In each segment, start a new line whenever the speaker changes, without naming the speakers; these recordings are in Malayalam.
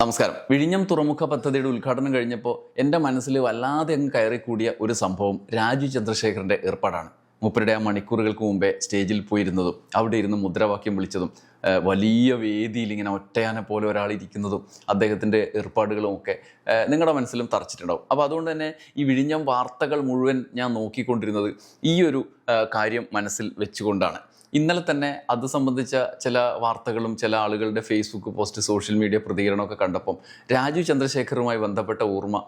നമസ്കാരം. വിഴിഞ്ഞം തുറമുഖ പദ്ധതിയുടെ ഉദ്ഘാടനം കഴിഞ്ഞപ്പോൾ എന്റെ മനസ്സിൽ വല്ലാതെ അങ്ങ് കയറിക്കൂടിയ ഒരു സംഭവം രാജു ചന്ദ്രശേഖരന്റെ ഏർപ്പാടാണ്. മൂപ്പരുടെ ആ മണിക്കൂറുകൾക്ക് മുമ്പേ സ്റ്റേജിൽ പോയിരുന്നതും അവിടെ ഇരുന്ന് മുദ്രാവാക്യം വിളിച്ചതും വലിയ വേദിയിൽ ഇങ്ങനെ ഒറ്റയാനെ പോലെ ഒരാൾ ഇരിക്കുന്നതും അദ്ദേഹത്തിന്റെ ഏർപ്പാടുകളും ഒക്കെ നിങ്ങളുടെ മനസ്സിലും തറച്ചിട്ടുണ്ടാവും. അപ്പോൾ അതുകൊണ്ട് തന്നെ ഈ വിഴിഞ്ഞം വാർത്തകൾ മുഴുവൻ ഞാൻ നോക്കിക്കൊണ്ടിരുന്നത് ഈ ഒരു കാര്യം മനസ്സിൽ വെച്ചുകൊണ്ടാണ്. ഇന്നലെ തന്നെ അത് സംബന്ധിച്ച ചില വാർത്തകളും ചില ആളുകളുടെ ഫേസ്ബുക്ക് പോസ്റ്റ് സോഷ്യൽ മീഡിയ പ്രതികരണമൊക്കെ കണ്ടപ്പം രാജു ചന്ദ്രശേഖറുമായി ബന്ധപ്പെട്ട ഓർമ്മ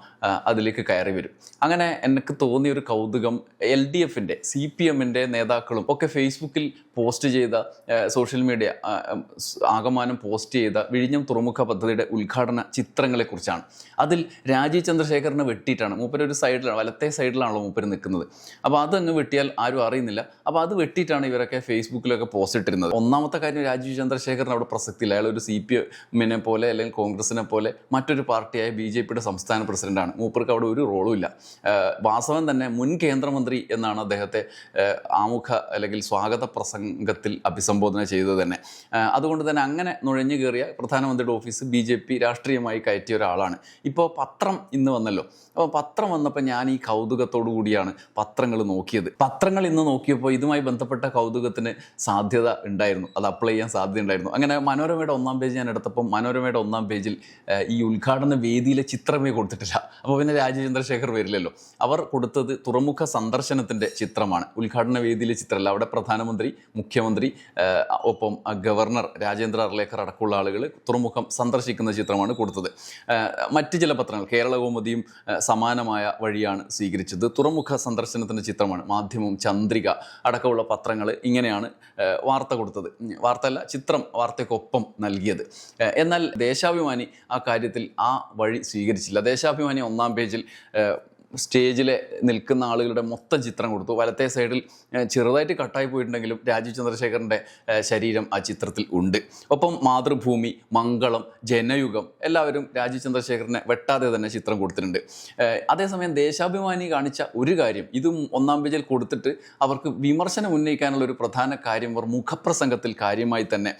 അതിലേക്ക് കയറി വരും. അങ്ങനെ എനിക്ക് തോന്നിയ ഒരു കൗതുകം എൽ ഡി എഫിന്റെ സി പി എമ്മിന്റെ നേതാക്കളും ഒക്കെ ഫേസ്ബുക്കിൽ പോസ്റ്റ് ചെയ്ത സോഷ്യൽ മീഡിയ ആകമാനം പോസ്റ്റ് ചെയ്ത വിഴിഞ്ഞം തുറമുഖ പദ്ധതിയുടെ ഉദ്ഘാടന ചിത്രങ്ങളെക്കുറിച്ചാണ്. അതിൽ രാജീവ് ചന്ദ്രശേഖറിനെ വെട്ടിയിട്ടാണ്. മൂപ്പര് ഒരു സൈഡിലാണ് വലത്തെ സൈഡിലാണല്ലോ മൂപ്പര് നിൽക്കുന്നത്. അപ്പോൾ അതങ്ങ് വെട്ടിയാൽ ആരും അറിയുന്നില്ല. അപ്പോൾ അത് വെട്ടിയിട്ടാണ് ഇവരൊക്കെ ഫേസ്ബുക്കിലൊക്കെ പോസ്റ്റ് ഇട്ടിരുന്നത്. ഒന്നാമത്തെ കാര്യം രാജീവ് ചന്ദ്രശേഖറിന് അവിടെ പ്രസക്തിയില്ല. അയാൾ ഒരു സി പി എമ്മിനെ പോലെ അല്ലെങ്കിൽ കോൺഗ്രസിനെ പോലെ മറ്റൊരു പാർട്ടിയായ ബി ജെ പിയുടെ സംസ്ഥാന പ്രസിഡന്റാണ് മൂപ്പർക്ക് അവിടെ ഒരു റോളും ഇല്ല. വാസവൻ തന്നെ മുൻ കേന്ദ്രമന്ത്രി എന്നാണ് അദ്ദേഹത്തെ ആമുഖ അല്ലെങ്കിൽ സ്വാഗത പ്രസംഗത്തിൽ അഭിസംബോധന ചെയ്തത് തന്നെ. അതുകൊണ്ട് തന്നെ അങ്ങനെ നുഴഞ്ഞു കയറിയ പ്രധാനമന്ത്രിയുടെ ഓഫീസ് ബി ജെ പി രാഷ്ട്രീയമായി കയറ്റിയ ഒരാളാണ്. ഇപ്പോൾ പത്രം ഇന്ന് വന്നല്ലോ. അപ്പോൾ പത്രം വന്നപ്പോൾ ഞാൻ ഈ കൗതുകത്തോടു കൂടിയാണ് പത്രങ്ങൾ നോക്കിയത്. പത്രങ്ങൾ ഇന്ന് നോക്കിയപ്പോൾ ഇതുമായി ബന്ധപ്പെട്ട കൗതുകത്തിന് സാധ്യത ഉണ്ടായിരുന്നു. അത് അപ്ലൈ ചെയ്യാൻ സാധ്യത ഉണ്ടായിരുന്നു. അങ്ങനെ മനോരമയുടെ ഒന്നാം പേജ് ഞാൻ എടുത്തപ്പോൾ മനോരമയുടെ ഒന്നാം പേജിൽ ഈ ഉദ്ഘാടന വേദിയിലെ ചിത്രമേ കൊടുത്തിട്ടില്ല. അപ്പോൾ പിന്നെ രാജചന്ദ്രശേഖർ ചന്ദ്രശേഖർ വരില്ലല്ലോ അവർ കൊടുത്തത് തുറമുഖ സന്ദർശനത്തിന്റെ ചിത്രമാണ്. ഉദ്ഘാടന വേദിയിലെ ചിത്രമല്ല. അവിടെ പ്രധാനമന്ത്രി മുഖ്യമന്ത്രി ഒപ്പം ഗവർണർ രാജേന്ദ്ര അർലേക്കർ അടക്കമുള്ള ആളുകൾ തുറമുഖം സന്ദർശിക്കുന്ന ചിത്രമാണ് കൊടുത്തത്. മറ്റ് ചില പത്രങ്ങൾ കേരള കൗമുദിയും സമാനമായ വഴിയാണ് സ്വീകരിച്ചത്. തുറമുഖ സന്ദർശനത്തിന്റെ ചിത്രമാണ്. മാധ്യമം ചന്ദ്രിക അടക്കമുള്ള പത്രങ്ങൾ ഇങ്ങനെയാണ് വാർത്ത കൊടുത്തത്. വാർത്തയല്ല ചിത്രം വാർത്തയ്ക്കൊപ്പം നൽകിയത്. എന്നാൽ ദേശാഭിമാനി ആ കാര്യത്തിൽ ആ വഴി സ്വീകരിച്ചില്ല. ദേശാഭിമാനി ഒന്നാം പേജിൽ സ്റ്റേജിലെ നിൽക്കുന്ന ആളുകളുടെ മൊത്തം ചിത്രം കൊടുത്തു. വലത്തെ സൈഡിൽ ചെറുതായിട്ട് കട്ടായി പോയിട്ടുണ്ടെങ്കിലും രാജീവ് ചന്ദ്രശേഖരന്റെ ശരീരം ആ ചിത്രത്തിൽ ഉണ്ട്. ഒപ്പം മാതൃഭൂമി മംഗളം ജനയുഗം എല്ലാവരും രാജീവ് ചന്ദ്രശേഖരനെ വെട്ടാതെ തന്നെ ചിത്രം കൊടുത്തിട്ടുണ്ട്. അതേസമയം ദേശാഭിമാനി കാണിച്ച ഒരു കാര്യം ഇതും ഒന്നാം പേജിൽ കൊടുത്തിട്ട് അവർക്ക് വിമർശനം ഉന്നയിക്കാനുള്ള ഒരു പ്രധാന കാര്യം അവർ മുഖപ്രസംഗത്തിൽ കാര്യമായി തന്നെ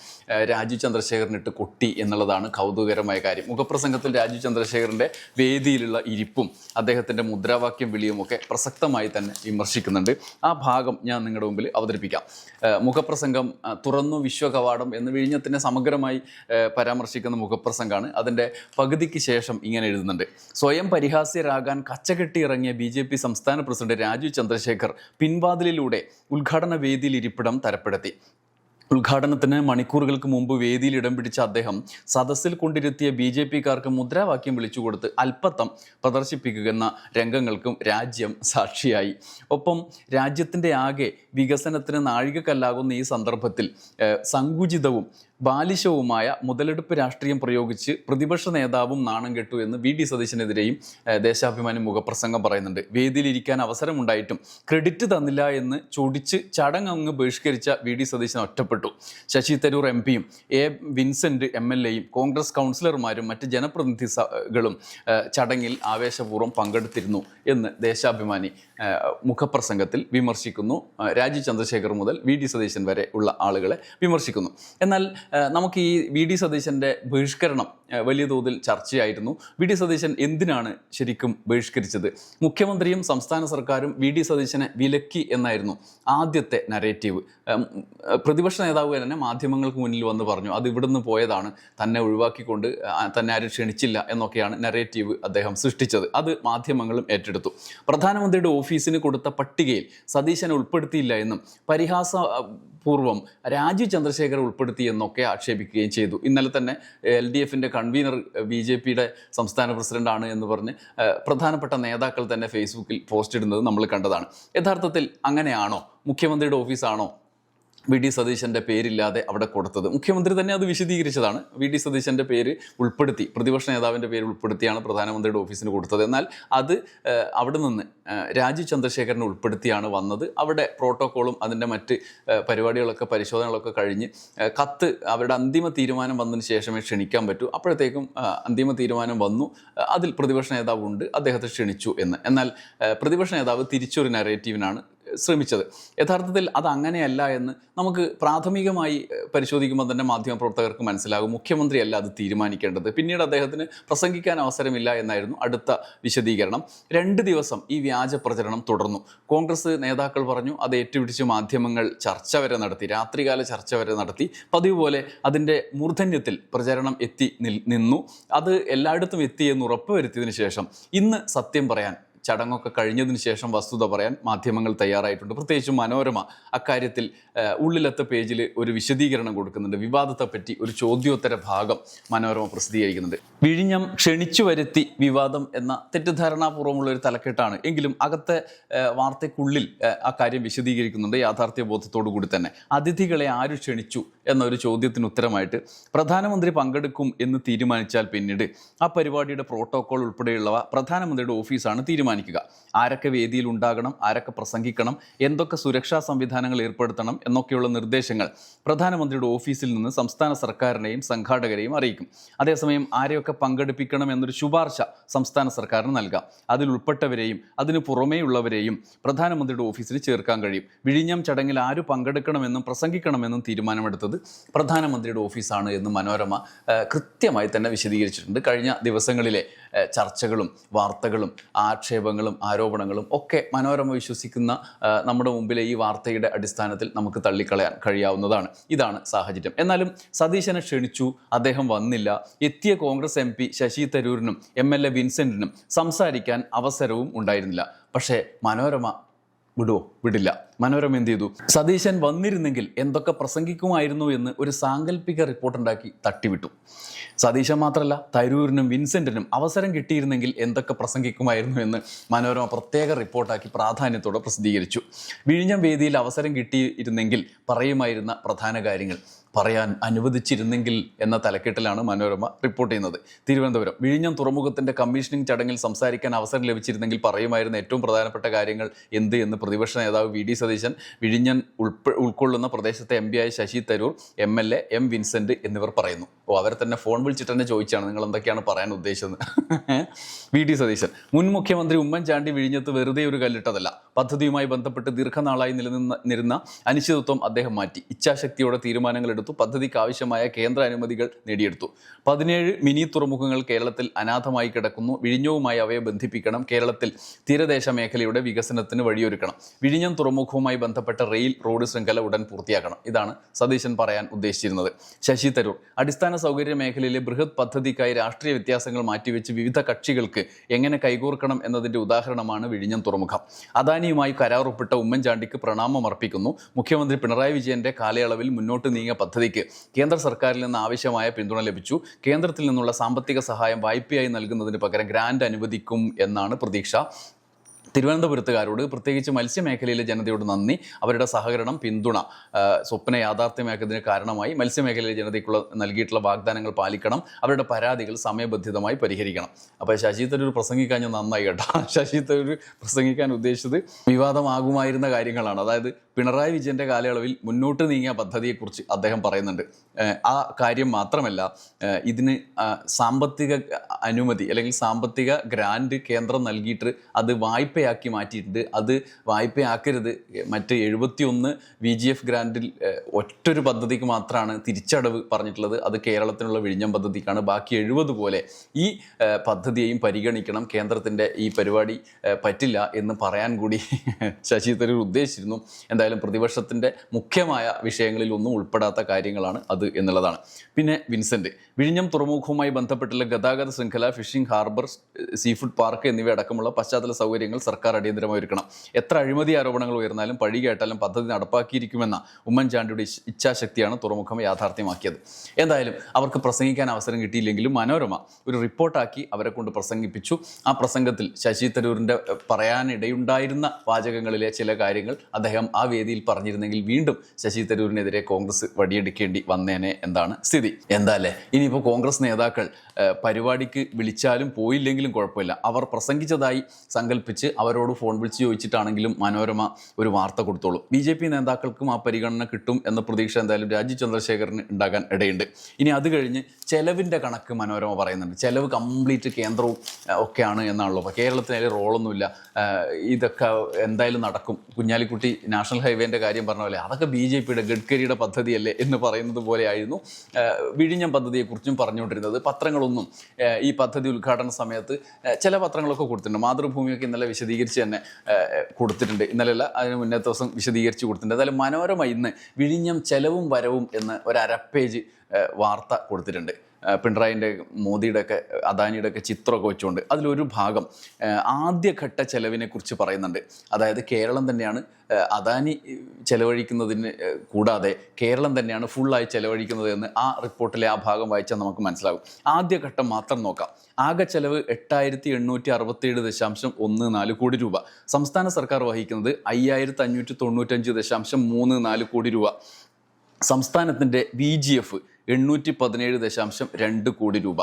രാജീവ് ചന്ദ്രശേഖരനിട്ട് കൊട്ടി എന്നുള്ളതാണ് കൗതുകകരമായ കാര്യം. മുഖപ്രസംഗത്തിൽ രാജീവ് ചന്ദ്രശേഖരന്റെ വേദിയിലുള്ള ഇരിപ്പും അദ്ദേഹത്തിന്റെ മുദ്രാവാക്യം വിളിയും ഒക്കെ പ്രസക്തമായി തന്നെ വിമർശിക്കുന്നുണ്ട്. ആ ഭാഗം ഞാൻ നിങ്ങളുടെ മുമ്പിൽ അവതരിപ്പിക്കാം. മുഖപ്രസംഗം തുറന്നു വിശ്വകവാടം എന്ന് വിഴിഞ്ഞത്തിനെ സമഗ്രമായി പരാമർശിക്കുന്ന മുഖപ്രസംഗമാണ് അതിന്റെ പകുതിക്ക് ശേഷം ഇങ്ങനെ എഴുതുന്നുണ്ട്. സ്വയം പരിഹാസ്യരാകാൻ കച്ചകെട്ടി ഇറങ്ങിയ ബി ജെ പി സംസ്ഥാന പ്രസിഡന്റ് രാജീവ് ചന്ദ്രശേഖർ പിൻവാതിലിലൂടെ ഉദ്ഘാടന വേദിയിൽ ഇരിപ്പിടം തരപ്പെടുത്തി. ഉദ്ഘാടനത്തിന് മണിക്കൂറുകൾക്ക് മുമ്പ് വേദിയിൽ ഇടം പിടിച്ച അദ്ദേഹം സദസ്സിൽ കൊണ്ടിരുത്തിയ ബി ജെ പിക്കാർക്ക് മുദ്രാവാക്യം വിളിച്ചുകൊടുത്ത് അല്പത്തം പ്രദർശിപ്പിക്കുന്ന രംഗങ്ങൾക്കും രാജ്യം സാക്ഷിയായി. ഒപ്പം രാജ്യത്തിന്റെ ആകെ വികസനത്തിന് നാഴികക്കല്ലാകുന്ന ഈ സന്ദർഭത്തിൽ സങ്കുചിതവും ബാലിശവുമായ മുതലെടുപ്പ് രാഷ്ട്രീയം പ്രയോഗിച്ച് പ്രതിപക്ഷ നേതാവും നാണം കെട്ടു എന്ന് വി ഡി സതീശനെതിരെയും ദേശാഭിമാനി മുഖപ്രസംഗം പറയുന്നുണ്ട്. വേദിയിലിരിക്കാൻ അവസരമുണ്ടായിട്ടും ക്രെഡിറ്റ് തന്നില്ല എന്ന് ചൊടിച്ച് ചടങ്ങ് അങ്ങ് ബഹിഷ്കരിച്ച വി ഡി സതീശൻ ഒറ്റപ്പെട്ടു. ശശി തരൂർ എം പിയും എ വിൻസെന്റ് എം എൽ എയും കോൺഗ്രസ് കൗൺസിലർമാരും മറ്റ് ജനപ്രതിനിധികളും ചടങ്ങിൽ ആവേശപൂർവം പങ്കെടുത്തിരുന്നു എന്ന് ദേശാഭിമാനി മുഖപ്രസംഗത്തിൽ വിമർശിക്കുന്നു. രാജീവ് ചന്ദ്രശേഖർ മുതൽ വി ഡി സതീശൻ വരെ ഉള്ള ആളുകളെ വിമർശിക്കുന്നു. എന്നാൽ നമുക്ക് ഈ വി ഡി സതീശന്റെ ബഹിഷ്കരണം വലിയ തോതിൽ ചർച്ചയായിരുന്നു. വി ഡി സതീശൻ എന്തിനാണ് ശരിക്കും ബഹിഷ്കരിച്ചത്? മുഖ്യമന്ത്രിയും സംസ്ഥാന സർക്കാരും വി ഡി സതീശനെ വിലക്കി എന്നായിരുന്നു ആദ്യത്തെ നരേറ്റീവ് പ്രതിപക്ഷ നേതാവ് തന്നെ മാധ്യമങ്ങൾക്ക് മുന്നിൽ വന്ന് പറഞ്ഞു അത് ഇവിടുന്ന് പോയതാണ്. തന്നെ ഒഴിവാക്കിക്കൊണ്ട് തന്നെ ആരും ക്ഷണിച്ചില്ല എന്നൊക്കെയാണ് നരേറ്റീവ് അദ്ദേഹം സൃഷ്ടിച്ചത്. അത് മാധ്യമങ്ങളും ഏറ്റെടുത്തു. പ്രധാനമന്ത്രിയുടെ ഓഫീസിന് കൊടുത്ത പട്ടികയിൽ സതീശനെ ഉൾപ്പെടുത്തിയില്ല എന്നും പരിഹാസ പൂർവം രാജീവ് ചന്ദ്രശേഖർ ഉൾപ്പെടുത്തി എന്നൊക്കെ ആക്ഷേപിക്കുകയും ചെയ്തു. ഇന്നലെ തന്നെ എൽ ഡി എഫിന്റെ കൺവീനർ ബി ജെ പിയുടെ സംസ്ഥാന പ്രസിഡന്റാണ് എന്ന് പറഞ്ഞ് പ്രധാനപ്പെട്ട നേതാക്കൾ തന്നെ ഫേസ്ബുക്കിൽ പോസ്റ്റ് ഇടുന്നത് നമ്മൾ കണ്ടതാണ്. യഥാർത്ഥത്തിൽ അങ്ങനെയാണോ? മുഖ്യമന്ത്രിയുടെ ഓഫീസാണോ? വി ഡി സതീശന്റെ പേരില്ലാതെ അവിടെ കൊടുത്തത്. മുഖ്യമന്ത്രി തന്നെ അത് വിശദീകരിച്ചതാണ്. വി ഡി സതീശന്റെ പേര് ഉൾപ്പെടുത്തി പ്രതിപക്ഷ നേതാവിന്റെ പേര് ഉൾപ്പെടുത്തിയാണ് പ്രധാനമന്ത്രിയുടെ ഓഫീസിന് കൊടുത്തത്. എന്നാൽ അത് അവിടെ നിന്ന് രാജീവ് ചന്ദ്രശേഖരനെ ഉൾപ്പെടുത്തിയാണ് വന്നത്. അവിടെ പ്രോട്ടോക്കോളും അതിന്റെ മറ്റ് പരിപാടികളൊക്കെ പരിശോധനകളൊക്കെ കഴിഞ്ഞ് കത്ത് അവരുടെ അന്തിമ തീരുമാനം വന്നതിന് ശേഷമേ ക്ഷണിക്കാൻ പറ്റൂ. അപ്പോഴത്തേക്കും അന്തിമ തീരുമാനം വന്നു. അതിൽ പ്രതിപക്ഷ നേതാവ് ഉണ്ട് അദ്ദേഹത്തെ ക്ഷണിച്ചു എന്ന്. എന്നാൽ പ്രതിപക്ഷ നേതാവ് തിരിച്ചൊരു നരേറ്റീവിനാണ് ശ്രമിച്ചത്. യഥാർത്ഥത്തിൽ അത് അങ്ങനെയല്ല എന്ന് നമുക്ക് പ്രാഥമികമായി പരിശോധിക്കുമ്പോൾ തന്നെ മാധ്യമപ്രവർത്തകർക്ക് മനസ്സിലാകും. മുഖ്യമന്ത്രിയല്ല അത് തീരുമാനിക്കേണ്ടത്. പിന്നീട് അദ്ദേഹത്തിന് പ്രസംഗിക്കാൻ അവസരമില്ല എന്നായിരുന്നു അടുത്ത വിശദീകരണം. രണ്ട് ദിവസം ഈ വ്യാജ പ്രചരണം തുടർന്നു. കോൺഗ്രസ് നേതാക്കൾ പറഞ്ഞു അത് ഏറ്റുപിടിച്ച് മാധ്യമങ്ങൾ ചർച്ച വരെ നടത്തി രാത്രികാല ചർച്ച വരെ നടത്തി. പതിവ് പോലെ അതിന്റെ മൂർധന്യത്തിൽ പ്രചരണം എത്തി നിന്നു. അത് എല്ലായിടത്തും എത്തി എന്ന് ഉറപ്പുവരുത്തിയതിനു ശേഷം ഇന്ന് സത്യം പറയാൻ ചടങ്ങൊക്കെ കഴിഞ്ഞതിന് ശേഷം വസ്തുത പറയാൻ മാധ്യമങ്ങൾ തയ്യാറായിട്ടുണ്ട്. പ്രത്യേകിച്ച് മനോരമ അക്കാര്യത്തിൽ ഉള്ളിലത്തെ പേജിൽ ഒരു വിശദീകരണം കൊടുക്കുന്നുണ്ട്. വിവാദത്തെപ്പറ്റി ഒരു ചോദ്യോത്തര ഭാഗം മനോരമ പ്രസിദ്ധീകരിക്കുന്നുണ്ട്. വിഴിഞ്ഞം ക്ഷണിച്ചു വരുത്തി വിവാദം എന്ന തെറ്റിദ്ധാരണാപൂർവമുള്ള ഒരു തലക്കെട്ടാണ്. എങ്കിലും അകത്തെ വാർത്തയ്ക്കുള്ളിൽ ആ കാര്യം വിശദീകരിക്കുന്നുണ്ട് യാഥാർത്ഥ്യ ബോധത്തോടു കൂടി തന്നെ. അതിഥികളെ ആര് ക്ഷണിച്ചു? എന്നൊരു ചോദ്യത്തിന് ഉത്തരമായിട്ട് പ്രധാനമന്ത്രി പങ്കെടുക്കും എന്ന് തീരുമാനിച്ചാൽ പിന്നീട് ആ പരിപാടിയുടെ പ്രോട്ടോകോൾ ഉൾപ്പെടെയുള്ളവ പ്രധാനമന്ത്രിയുടെ ഓഫീസാണ് തീരുമാനിക്കുക. ആരൊക്കെ വേദിയിൽ ഉണ്ടാകണം ആരൊക്കെ പ്രസംഗിക്കണം എന്തൊക്കെ സുരക്ഷാ സംവിധാനങ്ങൾ ഏർപ്പെടുത്തണം എന്നൊക്കെയുള്ള നിർദ്ദേശങ്ങൾ പ്രധാനമന്ത്രിയുടെ ഓഫീസിൽ നിന്ന് സംസ്ഥാന സർക്കാരിനെയും സംഘാടകരെയും അറിയിക്കും. അതേസമയം ആരെയൊക്കെ പങ്കെടുപ്പിക്കണം എന്നൊരു ശുപാർശ സംസ്ഥാന സർക്കാരിന് നൽകാം. അതിൽ ഉൾപ്പെട്ടവരെയും അതിനു പുറമേയുള്ളവരെയും പ്രധാനമന്ത്രിയുടെ ഓഫീസിൽ ചേർക്കാൻ കഴിയും. വിഴിഞ്ഞം ചടങ്ങിൽ ആര് പങ്കെടുക്കണമെന്നും പ്രസംഗിക്കണമെന്നും തീരുമാനമെടുത്തത് പ്രധാനമന്ത്രിയുടെ ഓഫീസാണ് എന്ന് മനോരമ കൃത്യമായി തന്നെ വിശദീകരിച്ചിട്ടുണ്ട്. കഴിഞ്ഞ ദിവസങ്ങളിലെ ചർച്ചകളും വാർത്തകളും ആക്ഷേപങ്ങളും ആരോപണങ്ങളും ഒക്കെ മനോരമ വിശ്വസിക്കുന്ന നമ്മുടെ മുമ്പിലെ ഈ വാർത്തയുടെ അടിസ്ഥാനത്തിൽ നമുക്ക് തള്ളിക്കളയാൻ കഴിയാവുന്നതാണ്. ഇതാണ് സാഹചര്യം. എന്നാലും സതീശനെ ക്ഷണിച്ചു അദ്ദേഹം വന്നില്ല. എത്തിയ കോൺഗ്രസ് എം പി ശശി തരൂരിനും എം എൽ എ വിൻസെന്റിനും സംസാരിക്കാൻ അവസരവും ഉണ്ടായിരുന്നില്ല. പക്ഷേ മനോരമ വിടുവോ? വിടില്ല. മനോരമ എന്ത് ചെയ്തു? സതീശൻ വന്നിരുന്നെങ്കിൽ എന്തൊക്കെ പ്രസംഗിക്കുമായിരുന്നു എന്ന് ഒരു സാങ്കല്പിക റിപ്പോർട്ടുണ്ടാക്കി തട്ടിവിട്ടു. സതീശൻ മാത്രമല്ല തരൂരിനും വിൻസെന്റിനും അവസരം കിട്ടിയിരുന്നെങ്കിൽ എന്തൊക്കെ പ്രസംഗിക്കുമായിരുന്നു എന്ന് മനോരമ പ്രത്യേക റിപ്പോർട്ടാക്കി പ്രാധാന്യത്തോടെ പ്രസിദ്ധീകരിച്ചു. വിഴിഞ്ഞം വേദിയിൽ അവസരം കിട്ടിയിരുന്നെങ്കിൽ പറയുമായിരുന്ന പ്രധാന കാര്യങ്ങൾ. പറയാൻ അനുവദിച്ചിരുന്നെങ്കിൽ എന്ന തലക്കെട്ടിലാണ് മനോരമ റിപ്പോർട്ട് ചെയ്യുന്നത്. തിരുവനന്തപുരം വിഴിഞ്ഞം തുറമുഖത്തിന്റെ കമ്മീഷനിങ് ചടങ്ങിൽ സംസാരിക്കാൻ അവസരം ലഭിച്ചിരുന്നെങ്കിൽ പറയുമായിരുന്ന ഏറ്റവും പ്രധാനപ്പെട്ട കാര്യങ്ങൾ എന്ത് എന്ന് പ്രതിപക്ഷ നേതാവ് വി ഡി സതീശൻ വിഴിഞ്ഞൻ ഉൾക്കൊള്ളുന്ന പ്രദേശത്തെ M പിയായ Shashi Tharoor M L A M Vincent എന്നിവർ പറയുന്നു. ഓ അവരെ തന്നെ ഫോൺ വിളിച്ചിട്ട് തന്നെ ചോദിച്ചാണ് നിങ്ങൾ എന്തൊക്കെയാണ് പറയാൻ ഉദ്ദേശിച്ചത് വി ഡി സതീശൻ മുൻ മുഖ്യമന്ത്രി ഉമ്മൻചാണ്ടി വിഴിഞ്ഞത്ത് വെറുതെ ഒരു കല്ലിട്ടതല്ല. പദ്ധതിയുമായി ബന്ധപ്പെട്ട് ദീർഘനാളായി നിലനിന്നിരുന്ന അനിശ്ചിതത്വം അദ്ദേഹം മാറ്റി. ഇച്ഛാശക്തിയോടെ തീരുമാനങ്ങൾ എടുത്തു പദ്ധതിക്ക് ആവശ്യമായ കേന്ദ്ര അനുമതികൾ നേടിയെടുത്തു. പതിനേഴ് മിനി തുറമുഖങ്ങൾ കേരളത്തിൽ അനാഥമായി കിടക്കുന്നു. വിഴിഞ്ഞവുമായി അവയെ ബന്ധിപ്പിക്കണം. കേരളത്തിൽ തീരദേശ മേഖലയുടെ വികസനത്തിന് വഴിയൊരുക്കണം. വിഴിഞ്ഞം തുറമുഖവുമായി ബന്ധപ്പെട്ട റെയിൽ റോഡ് ശൃംഖല ഉടൻ പൂർത്തിയാക്കണം. ഇതാണ് സതീശൻ പറയാൻ ഉദ്ദേശിച്ചിരുന്നത്. ശശി തരൂർ അടിസ്ഥാന സൗകര്യ മേഖലയിലെ ബൃഹത് പദ്ധതിക്കായി രാഷ്ട്രീയ വ്യത്യാസങ്ങൾ മാറ്റിവെച്ച് വിവിധ കക്ഷികൾക്ക് എങ്ങനെ കൈകോർക്കണം എന്നതിന്റെ ഉദാഹരണമാണ് വിഴിഞ്ഞം തുറമുഖം. അദാനിയുമായി കരാർ ഉമ്മൻചാണ്ടിക്ക് പ്രണാമം അർപ്പിക്കുന്നു മുഖ്യമന്ത്രി പിണറായി വിജയന്റെ കാലയളവിൽ മുന്നോട്ട് നീങ്ങിയ പദ്ധതിക്ക് കേന്ദ്ര സർക്കാരിൽ നിന്ന് ആവശ്യമായ പിന്തുണ ലഭിച്ചു. കേന്ദ്രത്തിൽ നിന്നുള്ള സാമ്പത്തിക സഹായം വായ്പയായി നൽകുന്നതിന് പകരം ഗ്രാന്റ് അനുവദിക്കും എന്നാണ് പ്രതീക്ഷ. തിരുവനന്തപുരത്തുകാരോട് പ്രത്യേകിച്ച് മത്സ്യമേഖലയിലെ ജനതയോട് നന്ദി. അവരുടെ സഹകരണം പിന്തുണ സ്വപ്ന യാഥാർത്ഥ്യമാക്കുന്നതിന് കാരണമായി മത്സ്യമേഖലയിലെ ജനതയ്ക്കുള്ള നൽകിയിട്ടുള്ള വാഗ്ദാനങ്ങൾ പാലിക്കണം. അവരുടെ പരാതികൾ സമയബന്ധിതമായി പരിഹരിക്കണം. അപ്പോൾ ശശി തരൂർ പ്രസംഗിക്കാൻ നന്നായി കേട്ടോ. ശശി തരൂർ പ്രസംഗിക്കാൻ ഉദ്ദേശിച്ചത് വിവാദമാകുമായിരുന്ന കാര്യങ്ങളാണ്. അതായത് പിണറായി വിജയന്റെ കാലയളവിൽ മുന്നോട്ട് നീങ്ങിയ പദ്ധതിയെക്കുറിച്ച് അദ്ദേഹം പറയുന്നുണ്ട്. ആ കാര്യം മാത്രമല്ല ഇതിന് സാമ്പത്തിക അനുമതി അല്ലെങ്കിൽ സാമ്പത്തിക ഗ്രാൻഡ് കേന്ദ്രം നൽകിയിട്ട് അത് വായ്പയാക്കി മാറ്റിയിട്ടുണ്ട്. അത് വായ്പയാക്കരുത്. മറ്റ് എഴുപത്തിയൊന്ന് വി ജി എഫ് ഗ്രാൻഡിൽ ഒറ്റൊരു പദ്ധതിക്ക് മാത്രമാണ് തിരിച്ചടവ് പറഞ്ഞിട്ടുള്ളത്. അത് കേരളത്തിനുള്ള വിഴിഞ്ഞം പദ്ധതിക്കാണ്. ബാക്കി എഴുപത് പോലെ ഈ പദ്ധതിയെയും പരിഗണിക്കണം. കേന്ദ്രത്തിന്റെ ഈ പരിപാടി പറ്റില്ല എന്ന് പറയാൻ കൂടി ശശി തരൂർ ഉദ്ദേശിച്ചിരുന്നു. എന്തായാലും പ്രതിപക്ഷത്തിന്റെ മുഖ്യമായ വിഷയങ്ങളിൽ ഒന്നും ഉൾപ്പെടാത്ത കാര്യങ്ങളാണ് അത് എന്നുള്ളതാണ്. പിന്നെ വിൻസെന്റ്. വിഴിഞ്ഞം തുറമുഖവുമായി ബന്ധപ്പെട്ടുള്ള ഗതാഗത ശൃംഖല fishing harbour seafood park എന്നിവ അടക്കമുള്ള പശ്ചാത്തല സൗകര്യങ്ങൾ സർക്കാർ അടിയന്തരമായി ഒരുക്കണം. എത്ര അഴിമതി ആരോപണങ്ങൾ ഉയർന്നാലും പഴി കേട്ടാലും പദ്ധതി നടപ്പാക്കിയിരിക്കുമെന്ന ഉമ്മൻചാണ്ടിയുടെ ഇച്ഛ- ഇച്ഛാശക്തിയാണ് തുറമുഖം യാഥാർത്ഥ്യമാക്കിയത്. എന്തായാലും അവർക്ക് പ്രസംഗിക്കാൻ അവസരം കിട്ടിയില്ലെങ്കിലും മനോരമ ഒരു റിപ്പോർട്ടാക്കി അവരെ കൊണ്ട് പ്രസംഗിപ്പിച്ചു. ആ പ്രസംഗത്തിൽ ശശി തരൂരിന്റെ പറയാനിടയുണ്ടായിരുന്ന വാചകങ്ങളിലെ ചില കാര്യങ്ങൾ അദ്ദേഹം ആ വേദിയിൽ പറഞ്ഞിരുന്നെങ്കിൽ വീണ്ടും ശശി തരൂരിനെതിരെ കോൺഗ്രസ് വടിയെടുക്കേണ്ടി വന്നേനെ എന്താണ് സ്ഥിതി. എന്താല്ലേ? ഇനിയിപ്പോൾ കോൺഗ്രസ് നേതാക്കൾ പരിപാടിക്ക് വിളിച്ചാലും പോയില്ലെങ്കിലും കുഴപ്പമില്ല. അവർ പ്രസംഗിച്ചതായി സങ്കല്പിച്ച് അവരോട് ഫോൺ വിളിച്ച് ചോദിച്ചിട്ടാണെങ്കിലും മനോരമ ഒരു വാർത്ത കൊടുത്തോളൂ. ബി ജെ പി നേതാക്കൾക്കും ആ പരിഗണന കിട്ടും എന്ന പ്രതീക്ഷ എന്തായാലും രാജീവ് ചന്ദ്രശേഖരന് ഉണ്ടാകാൻ ഇടയുണ്ട്. ഇനി അത് കഴിഞ്ഞ് ചെലവിന്റെ കണക്ക് മനോരമ പറയുന്നുണ്ട്. ചെലവ് കംപ്ലീറ്റ് കേന്ദ്രവും ഒക്കെയാണ് എന്നാണല്ലോ. അപ്പോൾ കേരളത്തിന് അതിൽ റോളൊന്നുമില്ല. ഇതൊക്കെ എന്തായാലും നടക്കും. കുഞ്ഞാലിക്കുട്ടി നാഷണൽ ഹൈവേന്റെ കാര്യം പറഞ്ഞ പോലെ അതൊക്കെ ബി ജെ പിയുടെ ഗഡ്കരിയുടെ പദ്ധതിയല്ലേ എന്ന് പറയുന്നത് പോലെയായിരുന്നു വിഴിഞ്ഞം പദ്ധതിയെക്കുറിച്ചും പറഞ്ഞുകൊണ്ടിരുന്നത് പത്രങ്ങളൊന്നും ഈ പദ്ധതി ഉദ്ഘാടന സമയത്ത് ചില പത്രങ്ങളൊക്കെ കൊടുത്തിട്ടുണ്ട്. മാതൃഭൂമിയൊക്കെ ഇന്നലെ വിശദീകരിച്ച് തന്നെ കൊടുത്തിട്ടുണ്ട്. ഇന്നലെയല്ല അതിന് മുന്നേ ദിവസം വിശദീകരിച്ച് കൊടുത്തിട്ടുണ്ട്. അതായത് മനോരമ ഇന്ന് വിഴിഞ്ഞം ചെലവും വരവും എന്ന് ഒരു അര പേജ് വാർത്ത കൊടുത്തിട്ടുണ്ട്. പിണറായിന്റെ മോദിയുടെ ഒക്കെ അദാനിയുടെ ഒക്കെ ചിത്രമൊക്കെ വെച്ചുകൊണ്ട് അതിലൊരു ഭാഗം ആദ്യഘട്ട ചെലവിനെ കുറിച്ച് പറയുന്നുണ്ട്. അതായത് കേരളം തന്നെയാണ് അദാനി ചെലവഴിക്കുന്നതിന് കൂടാതെ കേരളം തന്നെയാണ് ഫുള്ളായി ചെലവഴിക്കുന്നത് എന്ന് ആ റിപ്പോർട്ടിലെ ആ ഭാഗം വായിച്ചാൽ നമുക്ക് മനസ്സിലാകും. ആദ്യഘട്ടം മാത്രം നോക്കാം. ആകെ ചെലവ് എട്ടായിരത്തി എണ്ണൂറ്റി അറുപത്തിയേഴ് ദശാംശം ഒന്ന് നാല് കോടി രൂപ. സംസ്ഥാന സർക്കാർ വഹിക്കുന്നത് അയ്യായിരത്തി അഞ്ഞൂറ്റി തൊണ്ണൂറ്റഞ്ച് ദശാംശം മൂന്ന് നാല് കോടി രൂപ. സംസ്ഥാനത്തിന്റെ ബി ജി എഫ് എണ്ണൂറ്റി പതിനേഴ് ദശാംശം രണ്ട് കോടി രൂപ.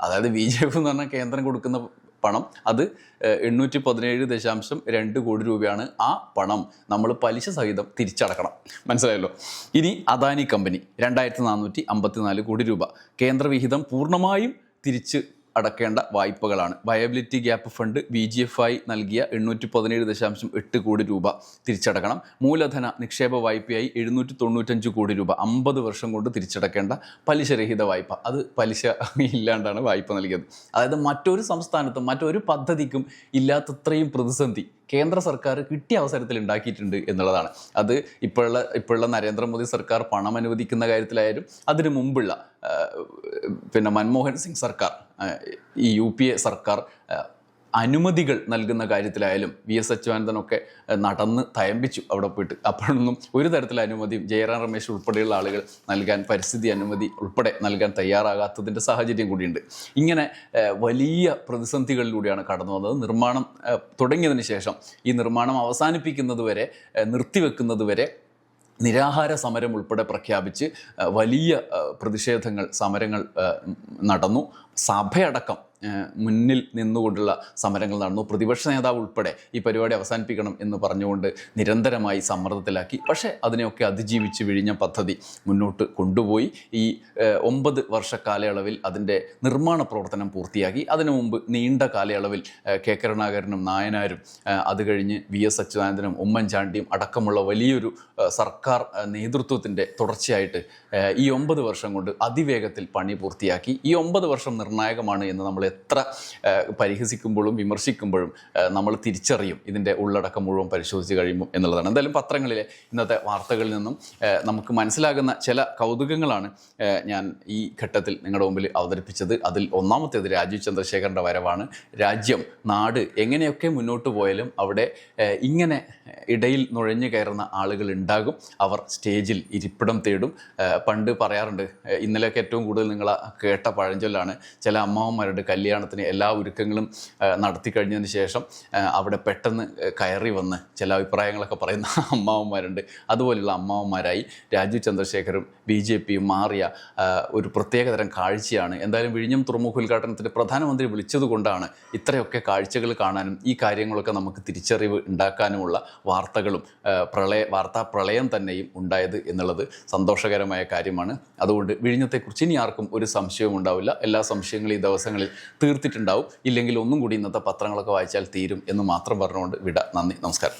അതായത് ബി ജെ എഫ് എന്ന് പറഞ്ഞാൽ കേന്ദ്രം കൊടുക്കുന്ന പണം. അത് എണ്ണൂറ്റി പതിനേഴ് ദശാംശം രണ്ട് കോടി രൂപയാണ് ആ പണം നമ്മൾ പലിശ സഹിതം തിരിച്ചടക്കണം. മനസ്സിലായല്ലോ? ഇനി അദാനി കമ്പനി രണ്ടായിരത്തി നാനൂറ്റി അമ്പത്തിനാല് കോടി രൂപ. കേന്ദ്രവിഹിതം പൂർണമായും തിരിച്ച് അടക്കേണ്ട വായ്പകളാണ്. Viability gap fund V G F ആയി നൽകിയ എണ്ണൂറ്റി പതിനേഴ് ദശാംശം എട്ട് കോടി രൂപ തിരിച്ചടക്കണം. മൂലധന നിക്ഷേപ വായ്പയായി എഴുന്നൂറ്റി തൊണ്ണൂറ്റഞ്ച് കോടി രൂപ അമ്പത് വർഷം കൊണ്ട് തിരിച്ചടക്കേണ്ട പലിശരഹിത വായ്പ. അത് പലിശ ഇല്ലാണ്ടാണ് വായ്പ നൽകിയത്. അതായത് മറ്റൊരു സംസ്ഥാനത്തും മറ്റൊരു പദ്ധതിക്കും ഇല്ലാത്തത്രയും പ്രതിസന്ധി കേന്ദ്ര സർക്കാർ കിട്ടിയ അവസരത്തിൽ ഉണ്ടാക്കിയിട്ടുണ്ട് എന്നുള്ളതാണ്. അത് ഇപ്പോഴുള്ള ഇപ്പോഴുള്ള നരേന്ദ്രമോദി സർക്കാർ പണം അനുവദിക്കുന്ന കാര്യത്തിലായാലും അതിനു മുമ്പുള്ള പിന്നെ മൻമോഹൻ സിംഗ് സർക്കാർ ഈ യു പി എ സർക്കാർ അനുമതികൾ നൽകുന്ന കാര്യത്തിലായാലും വി എസ് അച്യുതാനന്ദനൊക്കെ നടന്ന് തയമ്പിച്ചു അവിടെ പോയിട്ട്. അപ്പോഴൊന്നും ഒരു തരത്തിലുള്ള അനുമതിയും ജയറാം രമേശ് ഉൾപ്പെടെയുള്ള ആളുകൾ നൽകാൻ പരിസ്ഥിതി അനുമതി ഉൾപ്പെടെ നൽകാൻ തയ്യാറാകാത്തതിന്റെ സാഹചര്യം കൂടിയുണ്ട്. ഇങ്ങനെ വലിയ പ്രതിസന്ധികളിലൂടെയാണ് കടന്നു വന്നത്. നിർമ്മാണം തുടങ്ങിയതിന് ശേഷം ഈ നിർമ്മാണം അവസാനിപ്പിക്കുന്നത് വരെ നിർത്തിവെക്കുന്നത് വരെ നിരാഹാര സമരം ഉൾപ്പെടെ പ്രഖ്യാപിച്ച് വലിയ പ്രതിഷേധങ്ങൾ സമരങ്ങൾ നടന്നു. സഭയടക്കം മുന്നിൽ നിന്നുകൊണ്ടുള്ള സമരങ്ങൾ നടന്നു. പ്രതിപക്ഷ നേതാവ് ഉൾപ്പെടെ ഈ പരിപാടി അവസാനിപ്പിക്കണം എന്ന് പറഞ്ഞുകൊണ്ട് നിരന്തരമായി സമ്മർദ്ദത്തിലാക്കി. പക്ഷേ അതിനെയൊക്കെ അതിജീവിച്ച് വിഴിഞ്ഞ പദ്ധതി മുന്നോട്ട് കൊണ്ടുപോയി. ഈ ഒമ്പത് വർഷ കാലയളവിൽ അതിന്റെ നിർമ്മാണ പ്രവർത്തനം പൂർത്തിയാക്കി. അതിനു മുമ്പ് നീണ്ട കാലയളവിൽ കെ കരുണാകരനും നായനാരും അത് കഴിഞ്ഞ് വി എസ് അച്യുതാനന്ദനും ഉമ്മൻചാണ്ടിയും അടക്കമുള്ള വലിയൊരു സർക്കാർ നേതൃത്വത്തിന്റെ തുടർച്ചയായിട്ട് ഈ ഒമ്പത് വർഷം കൊണ്ട് അതിവേഗത്തിൽ പണി പൂർത്തിയാക്കി. ഈ ഒമ്പത് വർഷം നിർണായകമാണ് എന്ന് നമ്മൾ എത്ര പരിഹസിക്കുമ്പോഴും വിമർശിക്കുമ്പോഴും നമ്മൾ തിരിച്ചറിയും ഇതിന്റെ ഉള്ളടക്കം മുഴുവൻ പരിശോധിച്ച് കഴിയുമ്പോൾ എന്നുള്ളതാണ്. എന്തായാലും പത്രങ്ങളിലെ ഇന്നത്തെ വാർത്തകളിൽ നിന്നും നമുക്ക് മനസ്സിലാകുന്ന ചില കൗതുകങ്ങളാണ് ഞാൻ ഈ ഘട്ടത്തിൽ നിങ്ങളുടെ മുമ്പിൽ അവതരിപ്പിച്ചത്. അതിൽ ഒന്നാമത്തേത് രാജീവ് ചന്ദ്രശേഖരന്റെ വരവാണ്. രാജ്യം നാട് എങ്ങനെയൊക്കെ മുന്നോട്ട് പോയാലും അവിടെ ഇങ്ങനെ ഇടയിൽ നുഴഞ്ഞു കയറുന്ന ആളുകൾ ഉണ്ടാകും. അവർ സ്റ്റേജിൽ ഇരിപ്പിടം തേടും. പണ്ട് പറയാറുണ്ട് ഇന്നലെയൊക്കെ ഏറ്റവും കൂടുതൽ നിങ്ങൾ കേട്ട പഴഞ്ചൊല്ലാണ് ചില അമ്മാവന്മാരുടെ കല്യാണത്തിന് എല്ലാ ഒരുക്കങ്ങളും നടത്തി കഴിഞ്ഞതിന് ശേഷം അവിടെ പെട്ടെന്ന് കയറി വന്ന് ചില അഭിപ്രായങ്ങളൊക്കെ പറയുന്ന അമ്മാവന്മാരുണ്ട്. അതുപോലെയുള്ള അമ്മാവന്മാരായി രാജീവ് ചന്ദ്രശേഖരും ബി ജെ പിയും മാറിയ ഒരു പ്രത്യേകതരം കാഴ്ചയാണ്. എന്തായാലും വിഴിഞ്ഞം തുറമുഖ ഉദ്ഘാടനത്തിന് പ്രധാനമന്ത്രി വിളിച്ചതുകൊണ്ടാണ് ഇത്രയൊക്കെ കാഴ്ചകൾ കാണാനും ഈ കാര്യങ്ങളൊക്കെ നമുക്ക് തിരിച്ചറിവ് ഉണ്ടാക്കാനുമുള്ള വാർത്തകളും പ്രളയ വാർത്താ പ്രളയം തന്നെയും ഉണ്ടായത് എന്നുള്ളത് സന്തോഷകരമായ കാര്യമാണ്. അതുകൊണ്ട് വിഴിഞ്ഞത്തെക്കുറിച്ച് ഇനി ആർക്കും ഒരു സംശയവും ഉണ്ടാവില്ല. എല്ലാ സംശയങ്ങളും ഈ ദിവസങ്ങളിൽ തീർത്തിട്ടുണ്ടാവും. ഇല്ലെങ്കിൽ ഒന്നും കൂടി ഇന്നത്തെ പത്രങ്ങളൊക്കെ വായിച്ചാൽ തീരും എന്ന് മാത്രം പറഞ്ഞുകൊണ്ട് വിട. നന്ദി. നമസ്കാരം.